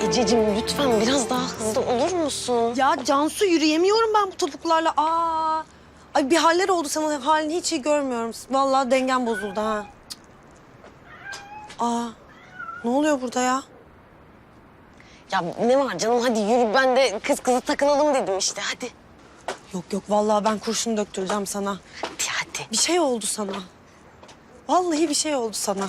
Ececiğim lütfen biraz daha hızlı olur musun? Ya Cansu yürüyemiyorum ben bu topuklarla. Aa. Ay bir haller oldu sana halini hiç iyi görmüyorum. Vallahi dengem bozuldu ha. Aa. Ne oluyor burada ya? Ya ne var canım hadi yürü ben de kız kızı takılalım dedim işte hadi. Yok yok vallahi ben kurşun döktüreceğim sana. Hadi hadi. Bir şey oldu sana. Vallahi bir şey oldu sana.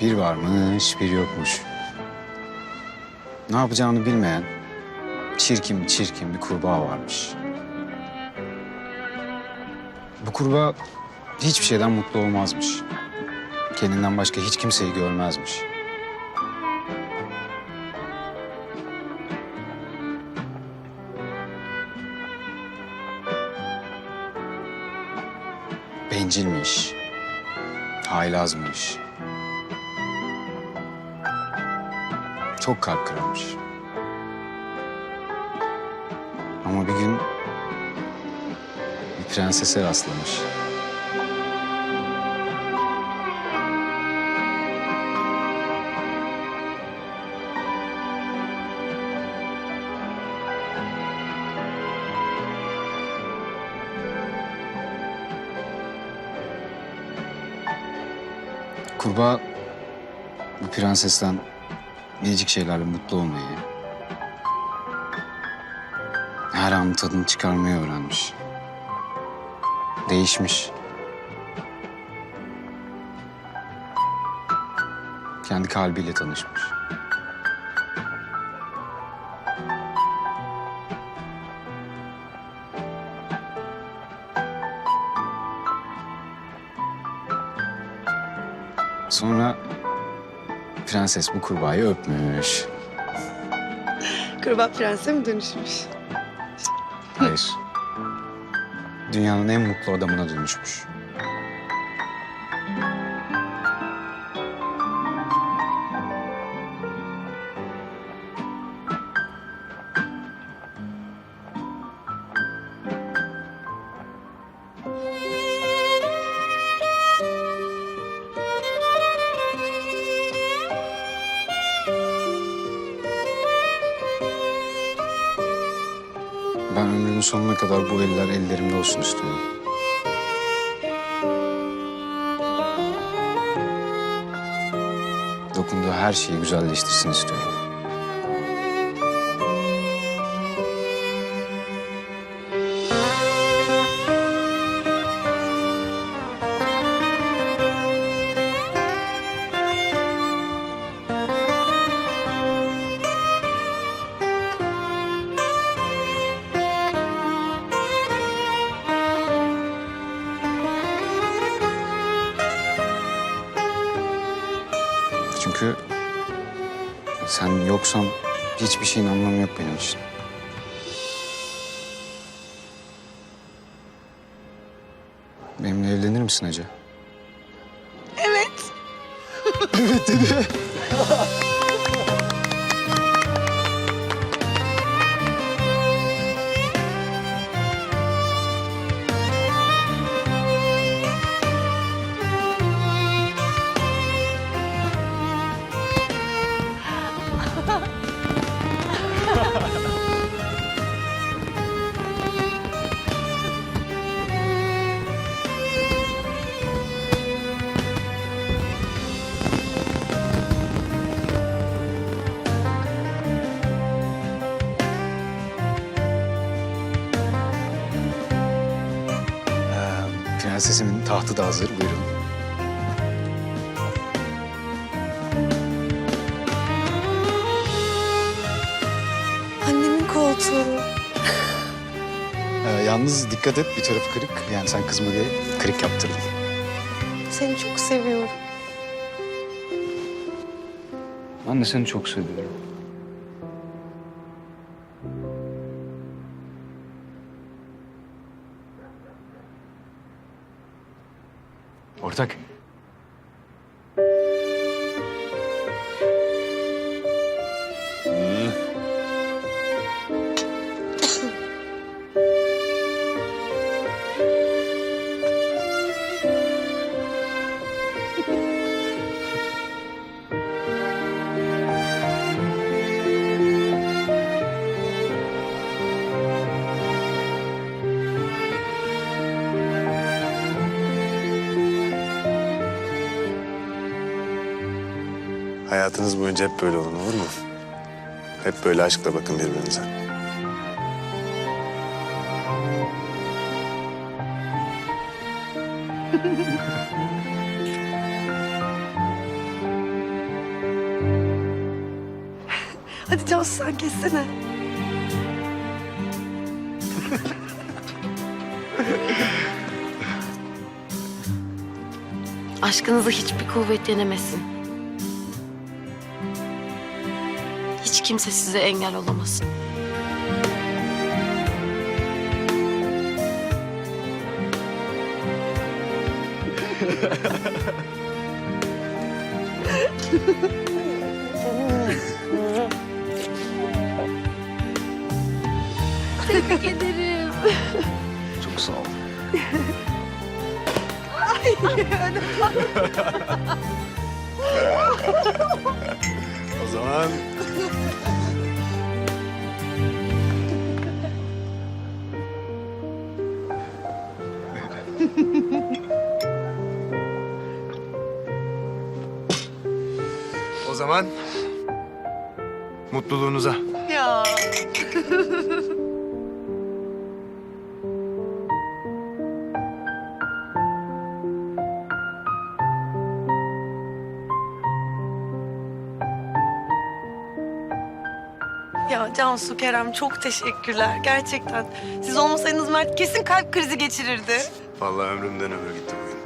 Bir varmış, bir yokmuş. Ne yapacağını bilmeyen, çirkin çirkin bir kurbağa varmış. Bu kurbağa hiçbir şeyden mutlu olmazmış. Kendinden başka hiç kimseyi görmezmiş. Bencilmiş, haylazmış. Çok kalp kırarmış. Ama bir gün bir prensese rastlamış. Kurbağa bu prensesten minicik şeylerle mutlu olmayı, her an tadını çıkarmayı öğrenmiş. Değişmiş. Kendi kalbiyle tanışmış. Sonra prenses bu kurbağayı öpmüş. Kırbaç prense mi dönüşmüş? Hayır. Dünyanın en mutlu adamına dönüşmüş. Ben ömrümün sonuna kadar bu eller ellerimde olsun istiyorum. Dokunduğu her şeyi güzelleştirsin istiyorum. Çünkü sen yoksan hiçbir şeyin anlamı yok benim için. Benimle evlenir misin Ece? Ee, prensesimin tahtı da hazır. Buyurun. saçları. Ee, yalnız dikkat et bir tarafı kırık. Yani sen kızma diye kırık yaptırdın. Seni çok seviyorum. Ben de seni çok seviyorum. Ortak. Hayatınız boyunca hep böyle olun olur mu? Hep böyle aşkla bakın birbirinize. Hadi Cansu sen kessene. Aşkınızı hiçbir kuvvet yenemesin. Hiç kimse size engel olamasın. Tebrik ederim. Çok sağ ol. O zaman... o zaman mutluluğunuza. Ya. Ya Cansu, Kerem çok teşekkürler. Gerçekten. Siz olmasaydınız Mert kesin kalp krizi geçirirdi. Vallahi ömrümden ömür gitti bugün.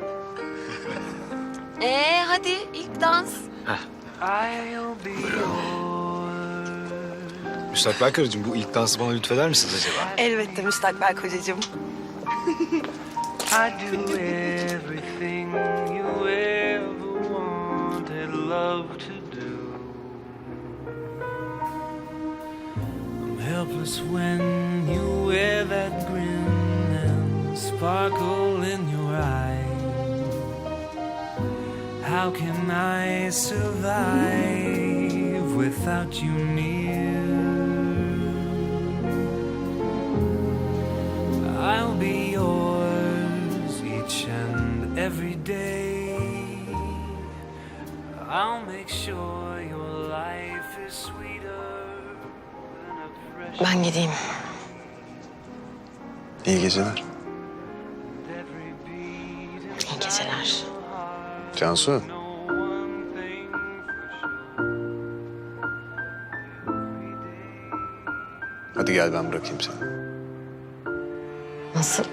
Ee hadi ilk dans. Müstakbel karıcığım bu ilk dansı bana lütfeder misiniz acaba? Elbette müstakbel kocacığım. I do everything you ever wanted love to do. I'm when you wear that grin and sparkle in your eye. How can I survive without you near? I'll be yours each and every day. I'll make sure your life is fresh Ben gideyim. İyi geceler. İyi geceler. Cansu, hadi gel ben bırakayım seni. Nasıl?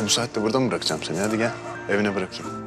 E bu saatte burada mı bırakacağım seni? Hadi gel, evine bırakayım.